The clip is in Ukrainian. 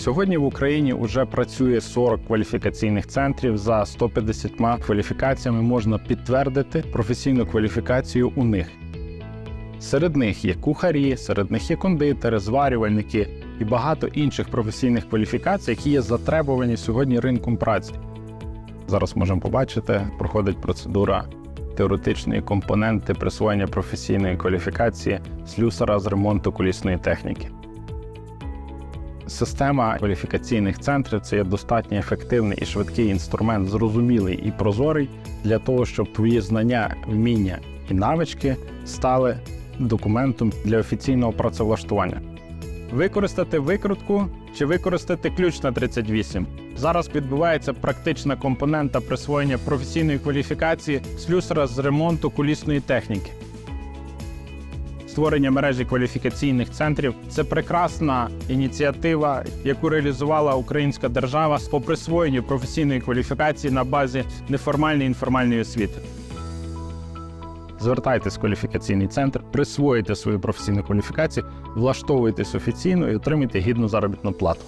Сьогодні в Україні вже працює 40 кваліфікаційних центрів. За 150 кваліфікаціями можна підтвердити професійну кваліфікацію у них. Серед них є кухарі, серед них є кондитери, зварювальники і багато інших професійних кваліфікацій, які є затребувані сьогодні ринком праці. Зараз можемо побачити, проходить процедура теоретичної компоненти присвоєння професійної кваліфікації слюсара з ремонту колісної техніки. Система кваліфікаційних центрів це є достатньо ефективний і швидкий інструмент, зрозумілий і прозорий для того, щоб твої знання, вміння і навички стали документом для офіційного працевлаштування. Використати викрутку чи використати ключ на 38. Зараз відбувається практична компонента присвоєння професійної кваліфікації слюсара з ремонту колісної техніки. Створення мережі кваліфікаційних центрів це прекрасна ініціатива, яку реалізувала українська держава по присвоєнню професійної кваліфікації на базі неформальної інформальної освіти. Звертайтесь в кваліфікаційний центр, присвоїте свою професійну кваліфікацію, влаштовуйтесь офіційно і отримайте гідну заробітну плату.